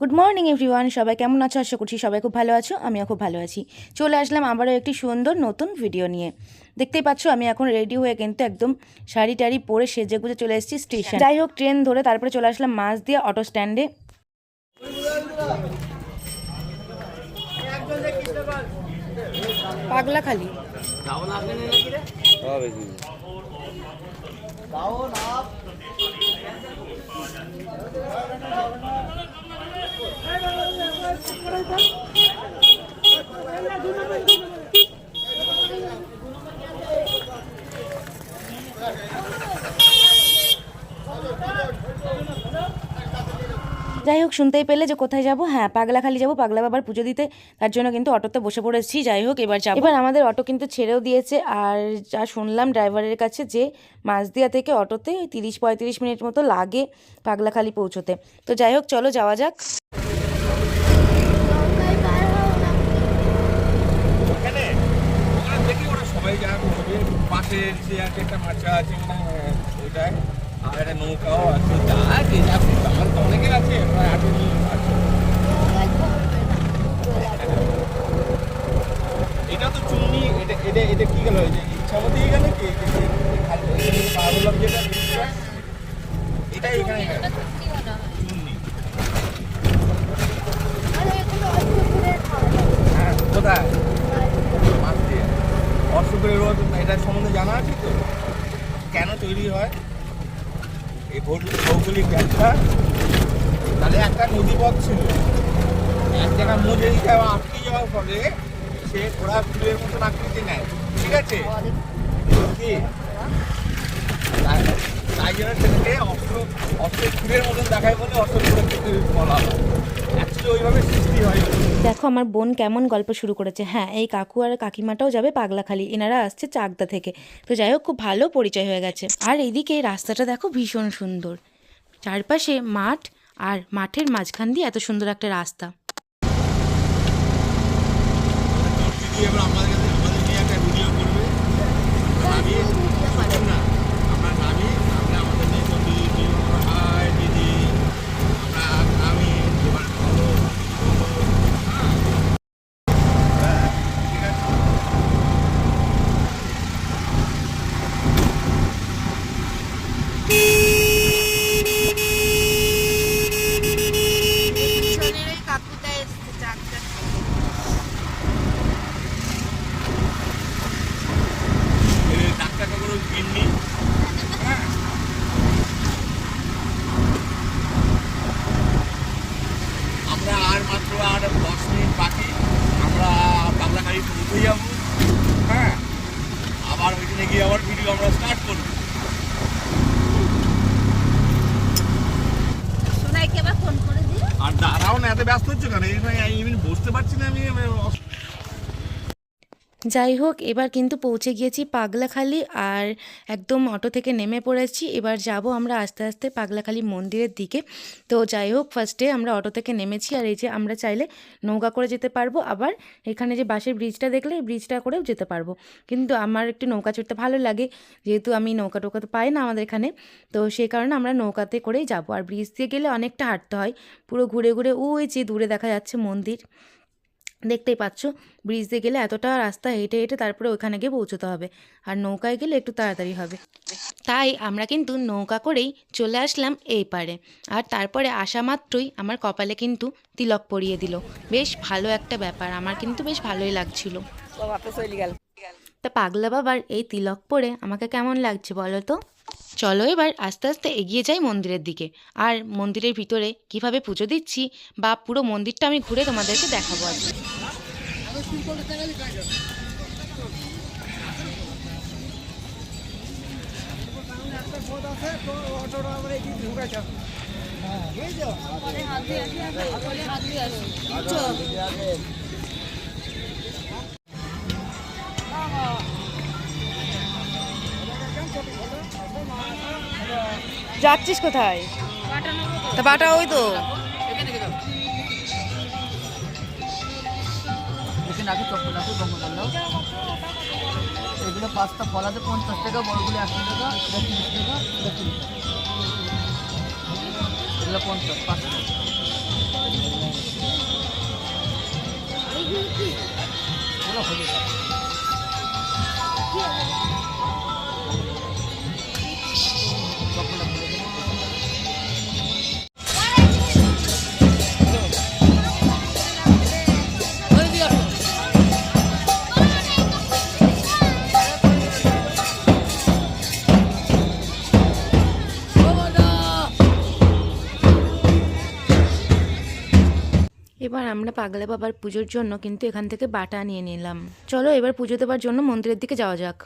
Good morning everyone সবাই কেমন আছো? আশা করছি সবাই খুব ভালো আছো, আমিও খুব ভালো আছি। চলে আসলাম আবারও একটি সুন্দর নতুন ভিডিও নিয়ে। দেখতেই পাচ্ছ, আমি এখন রেডি হয়ে কিন্তু একদম শাড়ি টাড়ি পরে সেজে গুজে চলে এসেছি স্টেশন যাই হোক ট্রেন ধরে তারপরে চলে আসলাম মাছ দিয়ে অটো স্ট্যান্ডে পাগলা খালি। কি যাই হোক, শুনতেই পেলে যে কোথায় যাব। হ্যাঁ পাগলাখালি যাব, পাগলা বাবার পুজো দিতে। তার জন্য কিন্তু অটোতে বসে পড়েছি। যাই হোক, এবার যাব। এবার আমাদের অটো কিন্তু ছেড়েও দিয়েছে। আর যা শুনলাম ড্রাইভারের কাছে যে মাঝদিয়া থেকে অটোতে তিরিশ পঁয়ত্রিশ মিনিট মতো লাগে পাগলাখালি পৌঁছোতে। তো যাই হোক, চলো যাওয়া যাক ওখানে ওখানে দেখি ওরা সবাই যা করবে পাশে যে আছে একটা মাচা আছে মানে ওইটায় আর একটা নৌকাও আছে যা যে যা তো অনেকের আছে প্রায় আঠেরো এটা তো চুন্নি এটা এটা এটা কি গেল এই যে ইচ্ছা মতো গেল কি এটা এখানে গেল। চুন্নি হ্যাঁ কোথায় মাছ দিয়ে অশ্বকের রোদ এটার সম্বন্ধে জানা আছে তো কেন তৈরি হয়। এই ভৌগোলিক ব্যাখ্যা তাহলে একটা নদী পথ ছিল। এক জায়গায় মজে দিতে আটকে যাওয়ার ফলে সে ঘোড়া ফুলের মতন আকৃতি নেয়। ঠিক আছে? তাই জন্য সেটাকে অস্ত্র, অস্ত্রের ফুলের মতন দেখায় বলে অস্ত্র বলা হয় অ্যাকচুয়ালি ওইভাবে সৃষ্টি হয় দেখো আমার বোন কেমন গল্প শুরু করেছে। হ্যাঁ এই কাকু আর কাকিমাটাও যাবে পাগলাখালি। এনারা আসছে চাকদা থেকে। তো যাই হোক খুব ভালো পরিচয় হয়ে গেছে। আর এদিকে রাস্তাটা দেখো ভীষণ সুন্দর। চারপাশে মাঠ আর মাঠের মাঝখান দিয়ে এত সুন্দর একটা রাস্তা দিদি এবার আমাদের কাছে আমাদের নিয়ে একটা ভিডিও করবে নামি শোন না আমরা নামি আমরা আমাদের নিয়ে সব দিদি দিদি বলব, হাই দিদি আমরা নামি এবার বলো হ্যাঁ। হ্যাঁ, ঠিক আছে এই ডাক্তার কাকুর গিন্নি হ্যাঁ আমরা আর মাত্র আর দশ মিনিট বাকি আমরা বাংলাখালি উঠে যাব হ্যাঁ আবার ওইখানে গিয়ে আবার ভিডিও আমরা স্টার্ট করব আর দাঁড়াও না এত ব্যস্ত হচ্ছে কেন এখানে আমি বসতে পারছি না আমি আমি- যাই হোক, এবার কিন্তু পৌঁছে গিয়েছি পাগলাখালি আর একদম অটো থেকে নেমে পড়েছি। এবার যাব আমরা আস্তে আস্তে পাগলাখালি মন্দিরের দিকে। তো যাই হোক ফার্স্টে আমরা অটো থেকে নেমেছি আর এই যে আমরা চাইলে নৌকা করে যেতে পারব। আবার এখানে যে বাসের ব্রিজটা দেখলে ব্রিজটা করেও যেতে পারব। কিন্তু আমার একটু নৌকা চড়তে ভালো লাগে, যেহেতু আমি নৌকা টোকা তো পাই না আমাদের এখানে। তো সেই কারণে আমরা নৌকাতে করেই যাব। আর ব্রিজ দিয়ে গেলে অনেকটা হাঁটতে হয়। পুরো ঘুরে ঘুরে, ওই যে দূরে দেখা যাচ্ছে মন্দির। দেখতেই পাচ্ছ ব্রিজ দিয়ে গেলে এতটা রাস্তা হেঁটে হেঁটে তারপরে ওখানে গিয়ে পৌঁছতে হবে। আর নৌকায় গেলে একটু তাড়াতাড়ি হবে। তাই আমরা কিন্তু নৌকা করেই চলে আসলাম এই পারে। আর তারপরে আসা মাত্রই আমার কপালে কিন্তু তিলক পরিয়ে দিল। বেশ ভালো একটা ব্যাপার আমার কিন্তু বেশ ভালোই লাগছিল। তা পাগলা বাবার এই তিলক পরে আমাকে কেমন লাগছে বলো তো? চলো এবার আস্তে আস্তে এগিয়ে যাই মন্দিরের দিকে। আর মন্দিরের ভিতরে কীভাবে পুজো দিচ্ছি বা পুরো মন্দিরটা আমি ঘুরে তোমাদেরকে দেখাবো আজকে যাচ্ছিস কোথায়? তা বাটা ওই তো। এগুলো পাঁচটা ফলাতে পঞ্চাশ টাকা, বড়গুলো একশো টাকা টাকা এগুলো পঞ্চাশ পাঁচ টাকা। এবার আমরা পাগলা বাবার পুজোর জন্য কিন্তু এখান থেকে বাটা নিয়ে নিলাম। চলো এবার পুজো দেওয়ার জন্য মন্দিরের দিকে যাওয়া যাক।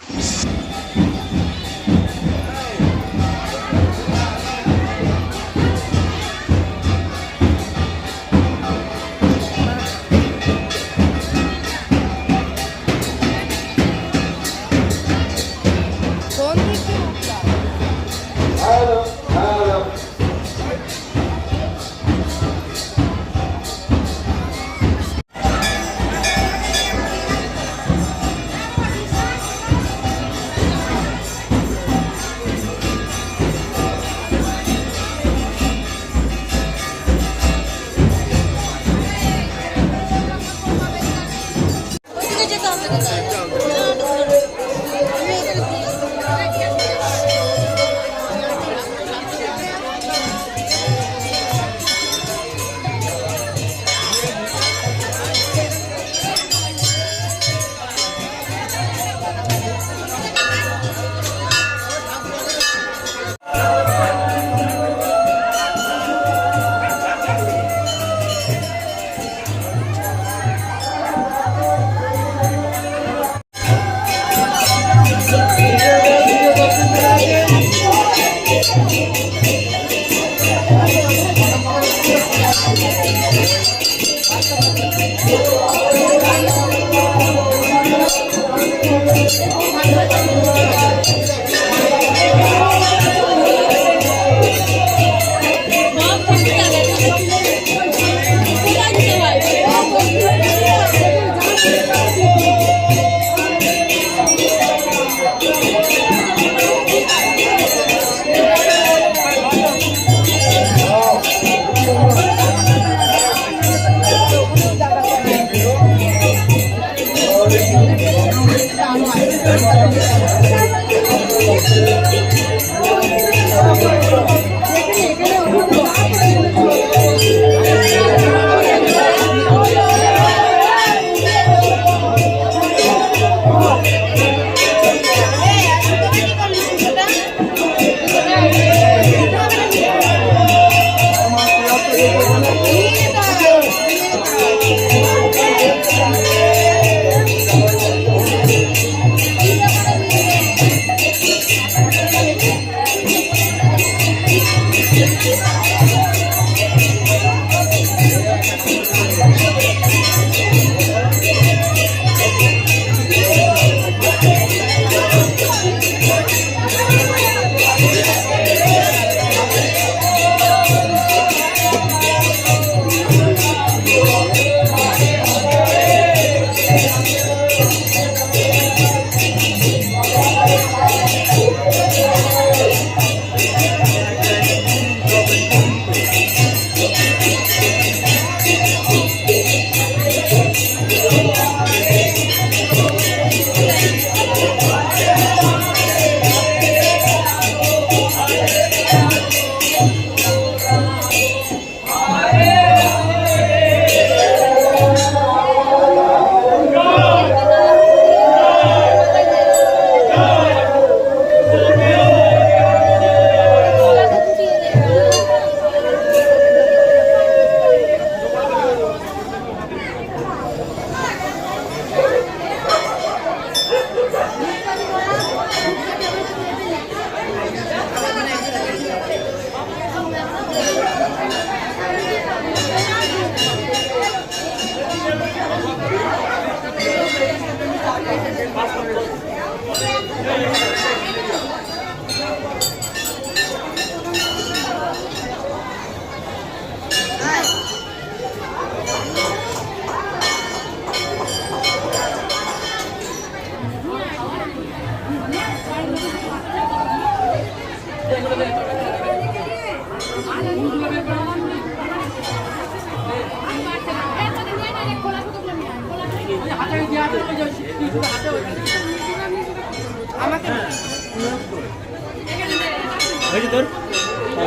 হয়েছে তোর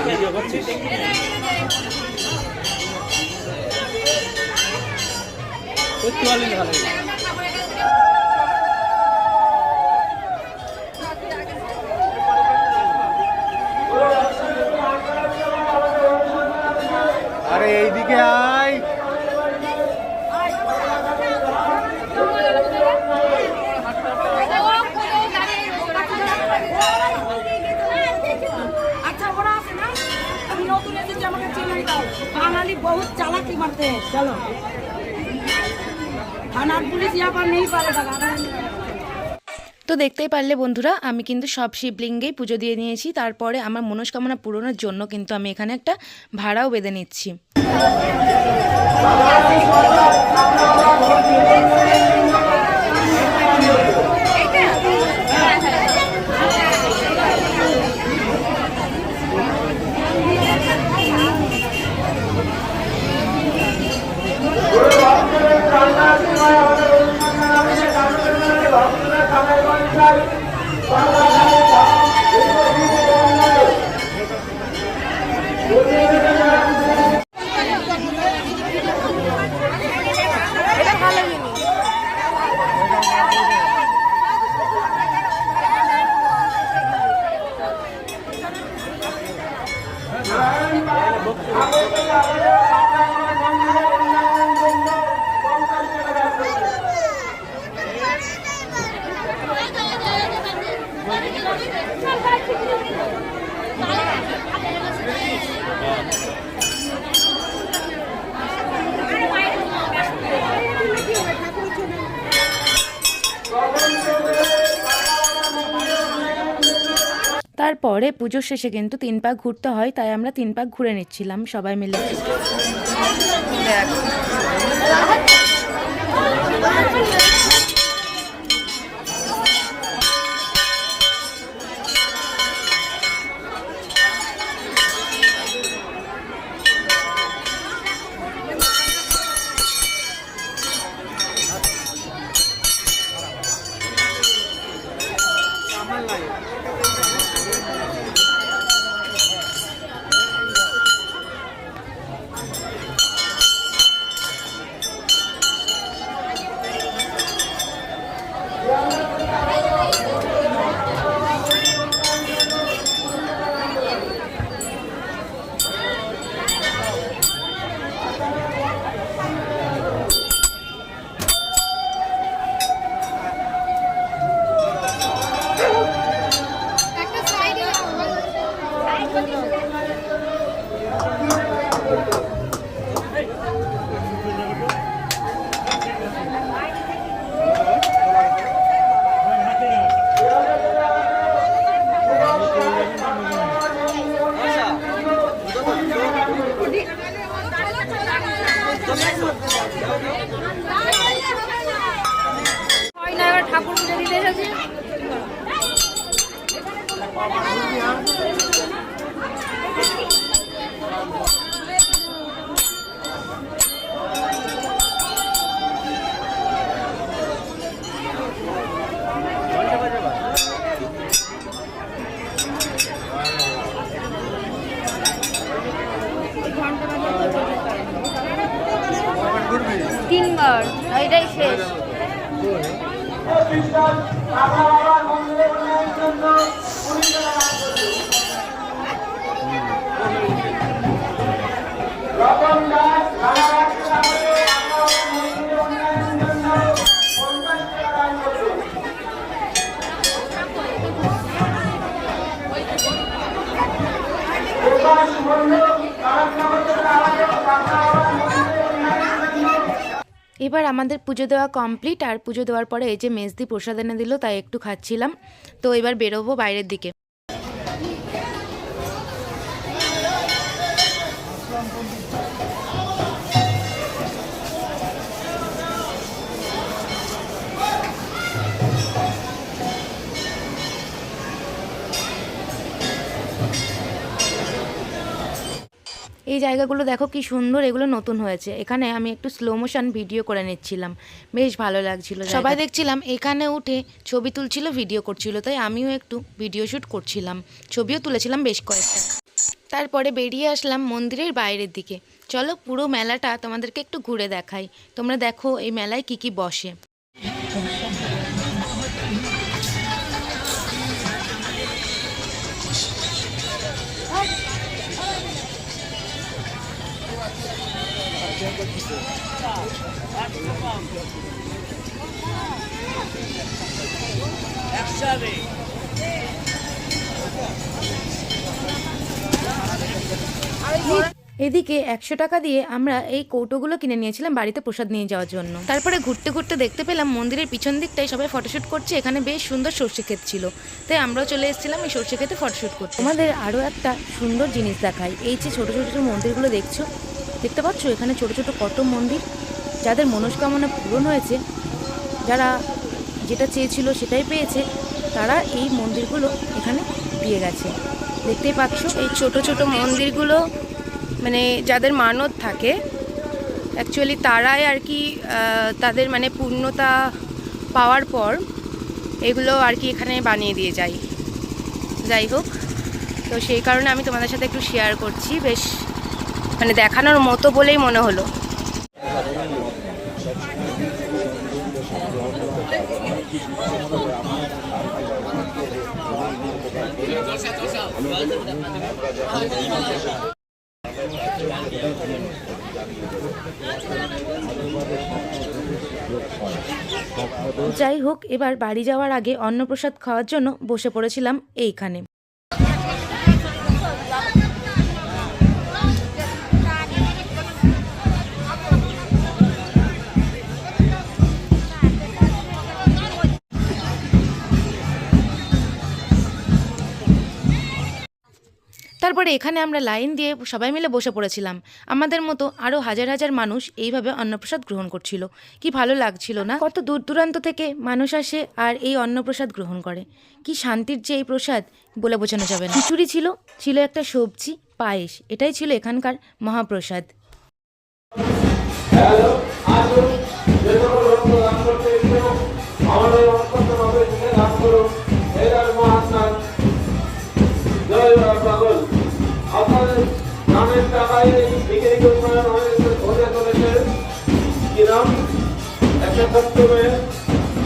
ভিডিও করছিস করতে পারলি ভালো আমার দেশ চলো। থানার পুলিশ আবার নেই পারে তো দেখতেই পারলে বন্ধুরা, আমি কিন্তু সব শিবলিঙ্গেই পুজো দিয়ে নিয়েছি। তারপরে আমার মনস্কামনা পূরণের জন্য কিন্তু আমি এখানে একটা ভাড়াও বেঁধে নিচ্ছি। তারপরে পুজোর শেষে কিন্তু তিন পাক ঘুরতে হয়, তাই আমরা তিন পাক ঘুরে নিচ্ছিলাম সবাই মিলে। হয় আমাদের পুজো দেওয়া কমপ্লিট আর পুজো দেওয়ার পরে এই যে মেজদি প্রসাদ এনে দিল, তাই একটু খাচ্ছিলাম। তো এবার বেরোবো বাইরের দিকে। এই জায়গাগুলো দেখো কি সুন্দর, এগুলো নতুন হয়েছে। এখানে আমি একটু স্লো মোশন ভিডিও করে নিচ্ছিলাম। বেশ ভালো লাগছিল সবাই দেখছিলাম, এখানে উঠে ছবি তুলছিল ভিডিও করছিল, তাই আমিও একটু ভিডিও শ্যুট করছিলাম। ছবিও তুলেছিলাম বেশ কয়েকটা। তারপরে বেরিয়ে আসলাম মন্দিরের বাইরের দিকে। চলো পুরো মেলাটা তোমাদেরকে একটু ঘুরে দেখাই। তোমরা দেখো এই মেলায় কি কি বসে। এদিকে একশো টাকা দিয়ে আমরা এই কৌটোগুলো কিনে নিয়েছিলাম বাড়িতে প্রসাদ নিয়ে যাওয়ার জন্য। তারপরে ঘুরতে ঘুরতে দেখতে পেলাম মন্দিরের পিছন দিকটায় সবাই ফটোশ্যুট করছে এখানে বেশ সুন্দর সর্ষে ক্ষেত ছিল। তাই আমরাও চলে এসেছিলাম এই সর্ষে ক্ষেতে ফটোশ্যুট করতে। আমাদের আরও একটা সুন্দর জিনিস দেখায় এই যে ছোটো ছোটো মন্দিরগুলো দেখছ? দেখতে পাচ্ছ এখানে ছোট ছোট কত মন্দির? যাদের মনস্কামনা পূরণ হয়েছে, যারা যেটা চেয়েছিল সেটাই পেয়েছে, তারা এই মন্দিরগুলো এখানে দিয়ে গেছে। দেখতেই পাচ্ছ? এই ছোট ছোট মন্দিরগুলো মানে যাদের মানত থাকে অ্যাকচুয়ালি তারাই আর কি তাদের মানে পূর্ণতা পাওয়ার পর এগুলো আর কি এখানে বানিয়ে দিয়ে যায়। যাই হোক, তো সেই কারণে আমি তোমাদের সাথে একটু শেয়ার করছি। বেশ মানে দেখানোর মতো বলেই মনে হলো। যাই হোক এবার বাড়ি যাওয়ার আগে অন্নপ্রসাদ খাওয়ার জন্য বসে পড়েছিলাম এইখানে। তারপরে এখানে আমরা লাইন দিয়ে সবাই মিলে বসে পড়েছিলাম। আমাদের মতো আরও হাজার হাজার মানুষ এইভাবে অন্নপ্রসাদ গ্রহণ করছিল। কি ভালো লাগছিল না? কত দূর দূরান্ত থেকে মানুষ আসে আর এই অন্নপ্রসাদ গ্রহণ করে। কি শান্তির যে এই প্রসাদ বলে বোঝানো যাবে না। খিচুড়ি ছিল ছিল একটা সবজি, পায়েস, এটাই ছিল এখানকার মহাপ্রসাদ।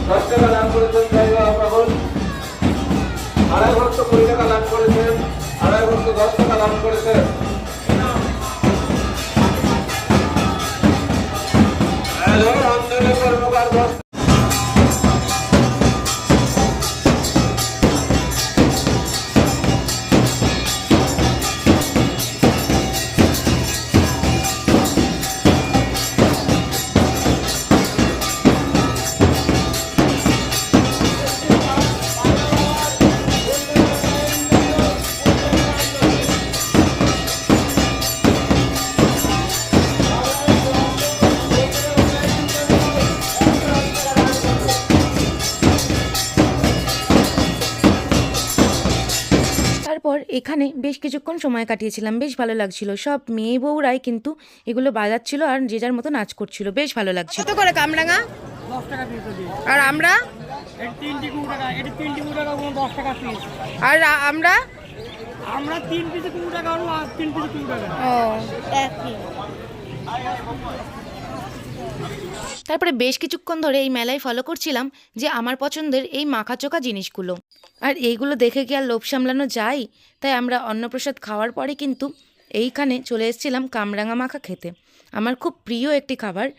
দশ টাকা লাভ করেছেন জয় পাগল আড়াই ভক্ত কুড়ি টাকা লাভ করেছেন আড়াই ভক্ত দশ টাকা লাভ করেছেন আন্দোলন এখানে বেশ কিছুক্ষণ সময় কাটিয়েছিলাম বেশ ভালো লাগছিল। সব মেয়ে বউরাই কিন্তু এগুলো বাজাচ্ছিল আর যে যার মতো নাচ করছিল বেশ ভালো লাগছিল। কত করে কামরাঙা? আর আমরা? আর আমরা? আমরা তিন পিসে কুড়ি টাকা আর তিন পিসে কুড়ি টাকা। ও তারপরে বেশ কিছুক্ষণ ধরে এই মেলায় ফলো করছিলাম যে আমার পছন্দের এই মাখা চোখা জিনিসগুলো। আর এইগুলো দেখে কি আর লোভ সামলানো যায়? তাই আমরা অন্নপ্রসাদ খাওয়ার পরে কিন্তু এইখানে চলে এসেছিলাম কামরাঙা মাখা খেতে। আমার খুব প্রিয় একটি খাবার।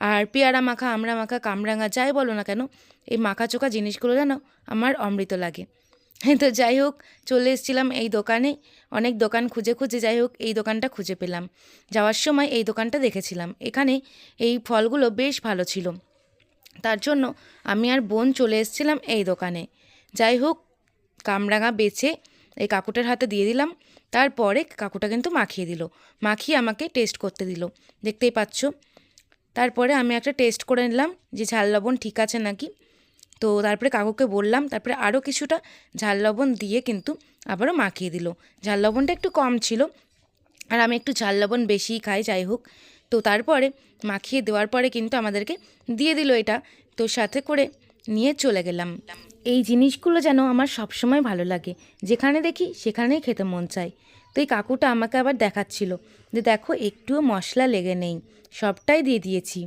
আর পেয়ারা মাখা, আমড়া মাখা, কামরাঙা, যাই বলো না কেন, এই মাখা চোখা জিনিসগুলো যেন আমার অমৃত লাগে। তো যাই হোক, চলে এসেছিলাম এই দোকানে। অনেক দোকান খুঁজে খুঁজে যাই হোক, এই দোকানটা খুঁজে পেলাম। যাওয়ার সময় এই দোকানটা দেখেছিলাম। এখানে এই ফলগুলো বেশ ভালো ছিল। তার জন্য আমি আর বোন চলে এসেছিলাম এই দোকানে। যাই হোক, কামরাঙা বেছে এই কাকুটার হাতে দিয়ে দিলাম। তারপরে কাকুটা কিন্তু মাখিয়ে দিল। মাখিয়ে আমাকে টেস্ট করতে দিল। দেখতেই পাচ্ছ? তারপরে আমি একটা টেস্ট করে নিলাম যে ঝাল লবণ ঠিক আছে নাকি? তো তারপরে কাকুকে বললাম, তারপরে আরও কিছুটা ঝাল লবণ দিয়ে কিন্তু আবারও মাখিয়ে দিল। ঝাল লবণটা একটু কম ছিল, আর আমি একটু ঝাল লবণ বেশিই খাই, যাই হোক। তো তারপরে মাখিয়ে দেওয়ার পরে কিন্তু আমাদেরকে দিয়ে দিল এটা, তো সাথে করে নিয়ে চলে গেলাম। এই জিনিসগুলো যেন আমার সবসময় ভালো লাগে, যেখানে দেখি সেখানেই খেতে মন চায়। তো এই কাকুটা আমাকে আবার দেখাচ্ছিল যে দেখো একটুও মশলা লেগে নেই, সবটাই দিয়ে দিয়েছি।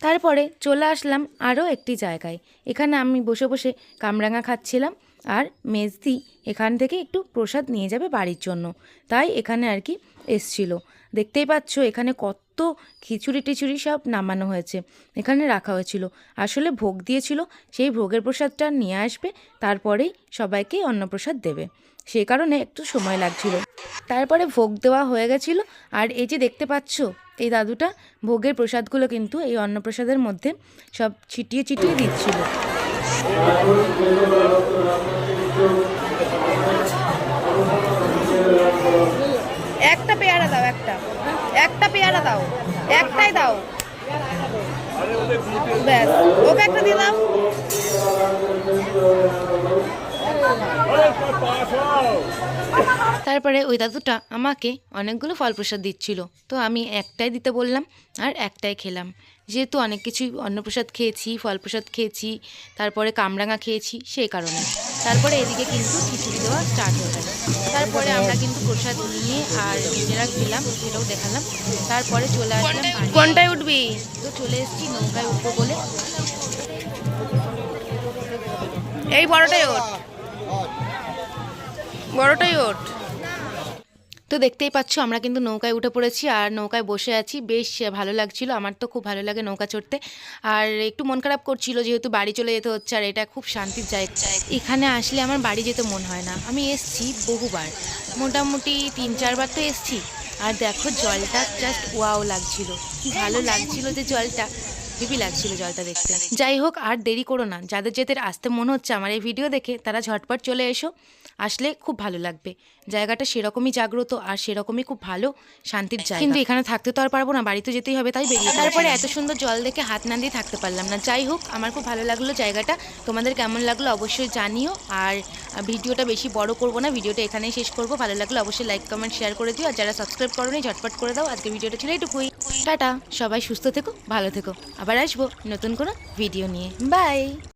তারপরে চলে আসলাম আরও একটি জায়গায়। এখানে আমি বসে বসে কামরাঙা খাচ্ছিলাম আর মেজদি এখান থেকে একটু প্রসাদ নিয়ে যাবে বাড়ির জন্য। তাই এখানে আর কি এসছিল। দেখতেই পাচ্ছ এখানে কত খিচুড়ি টিচুড়ি সব নামানো হয়েছে। এখানে রাখা হয়েছিল। আসলে ভোগ দিয়েছিল, সেই ভোগের প্রসাদটা নিয়ে আসবে, তারপরেই সবাইকে অন্নপ্রসাদ দেবে। সেই কারণে একটু সময় লাগছিল। তারপরে ভোগ দেওয়া হয়ে গেছিল। আর এই যে দেখতে পাচ্ছ, এই দাদুটা ভোগের প্রসাদগুলো কিন্তু এই অন্নপ্রসাদের মধ্যে সব ছিটিয়ে ছিটিয়ে দিচ্ছিল। একটা পেয়ারা দাও, একটা। একটা পেয়ারা দাও, একটাই দাও। ব্যাস, ওকে একটা দাও। তারপরে ওই দাদুটা আমাকে অনেকগুলো ফল প্রসাদ দিচ্ছিল। তো আমি একটাই দিতে বললাম আর একটাই খেলাম। যেহেতু অনেক কিছুই অন্নপ্রসাদ খেয়েছি ফল প্রসাদ খেয়েছি তারপরে কামরাঙা খেয়েছি সেই কারণে। তারপরে এদিকে কিন্তু খিচুড়ি দেওয়া স্টার্ট হয়ে গেল। তারপরে আমরা কিন্তু প্রসাদ নিয়ে আর নিজেরা খেলাম সেটাও দেখালাম। তারপরে চলে আসলাম বাড়ি। কোনটায় উঠবি? তো চলে এসেছি নৌকায় উঠবো বলে। এই বড়টাই ওঠ। বড়টাই ওঠ তো দেখতেই পাচ্ছ, আমরা কিন্তু নৌকায় উঠে পড়েছি আর নৌকায় বসে আছি। বেশ ভালো লাগছিল, আমার তো খুব ভালো লাগে নৌকা চড়তে। আর একটু মন খারাপ করছিল, যেহেতু বাড়ি চলে যেতে হচ্ছে আর এটা খুব শান্তির জায়গা। এখানে আসলে আমার বাড়ি যেতে মন হয় না। আমি এসছি বহুবার। মোটামুটি তিন, চারবার তো এসছি। আর দেখো, জলটা জাস্ট ওয়াও লাগছিল। কি ভালো লাগছিল যে জলটা। হেভি লাগছিল জলটা দেখতে। যাই হোক, আর দেরি করো না। যাদের যেতে আসতে মনে হচ্ছে আমার এই ভিডিও দেখে, তারা ঝটপট চলে এসো। আসলে খুব ভালো লাগবে। জায়গাটা সেরকমই জাগ্রত আর সেরকমই খুব ভালো শান্তির জায়গা। কিন্তু এখানে থাকতে তো আর পারব না বাড়িতে যেতেই হবে তাই বেরিয়ে তারপরে এত সুন্দর জল দেখে হাত না দিয়ে থাকতে পারলাম না। যাই হোক আমার খুব ভালো লাগল জায়গাটা। তোমাদের কেমন লাগল অবশ্যই জানিও। আর ভিডিওটা বেশি বড় করব না ভিডিওটা এখানেই শেষ করব। ভালো লাগল অবশ্যই লাইক কমেন্ট শেয়ার করে দিও। আর যারা সাবস্ক্রাইব করোনি ঝটপট করে দাও। আজকে ভিডিওটা ছিল এইটুকুই টাটা। সবাই সুস্থ থেকো ভালো থেকো। আবার আসব নতুন কোনো ভিডিও নিয়ে। বাই